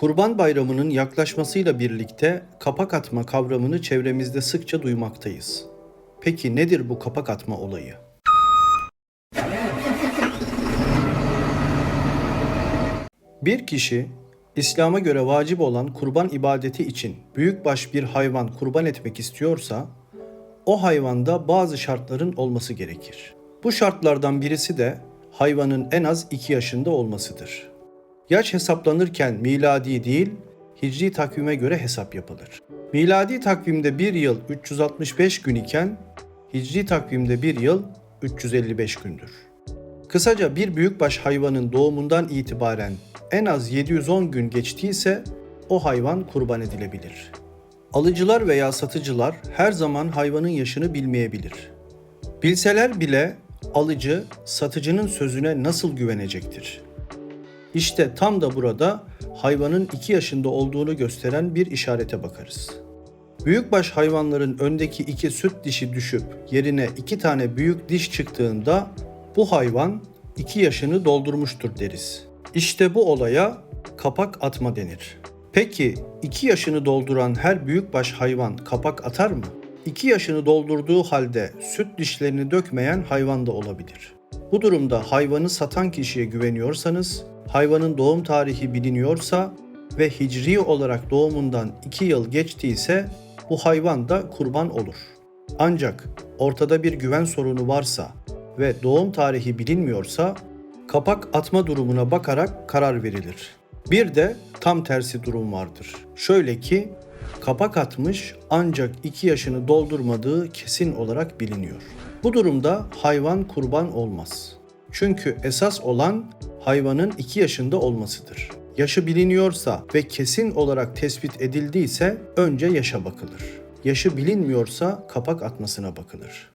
Kurban Bayramı'nın yaklaşmasıyla birlikte kapak atma kavramını çevremizde sıkça duymaktayız. Peki nedir bu kapak atma olayı? Bir kişi İslam'a göre vacip olan kurban ibadeti için büyükbaş bir hayvan kurban etmek istiyorsa o hayvanda bazı şartların olması gerekir. Bu şartlardan birisi de hayvanın en az 2 yaşında olmasıdır. Yaş hesaplanırken miladi değil, hicri takvime göre hesap yapılır. Miladi takvimde bir yıl 365 gün iken hicri takvimde bir yıl 355 gündür. Kısaca bir büyükbaş hayvanın doğumundan itibaren en az 710 gün geçtiyse o hayvan kurban edilebilir. Alıcılar veya satıcılar her zaman hayvanın yaşını bilmeyebilir. Bilseler bile alıcı satıcının sözüne nasıl güvenecektir? İşte tam da burada hayvanın 2 yaşında olduğunu gösteren bir işarete bakarız. Büyükbaş hayvanların öndeki iki süt dişi düşüp yerine iki tane büyük diş çıktığında bu hayvan 2 yaşını doldurmuştur deriz. İşte bu olaya kapak atma denir. Peki 2 yaşını dolduran her büyükbaş hayvan kapak atar mı? 2 yaşını doldurduğu halde süt dişlerini dökmeyen hayvan da olabilir. Bu durumda hayvanı satan kişiye güveniyorsanız, hayvanın doğum tarihi biliniyorsa ve hicri olarak doğumundan 2 yıl geçtiyse bu hayvan da kurban olur. Ancak ortada bir güven sorunu varsa ve doğum tarihi bilinmiyorsa kapak atma durumuna bakarak karar verilir. Bir de tam tersi durum vardır. Şöyle ki kapak atmış ancak 2 yaşını doldurmadığı kesin olarak biliniyor. Bu durumda hayvan kurban olmaz. Çünkü esas olan hayvanın 2 yaşında olmasıdır. Yaşı biliniyorsa ve kesin olarak tespit edildiyse önce yaşa bakılır. Yaşı bilinmiyorsa kapak atmasına bakılır.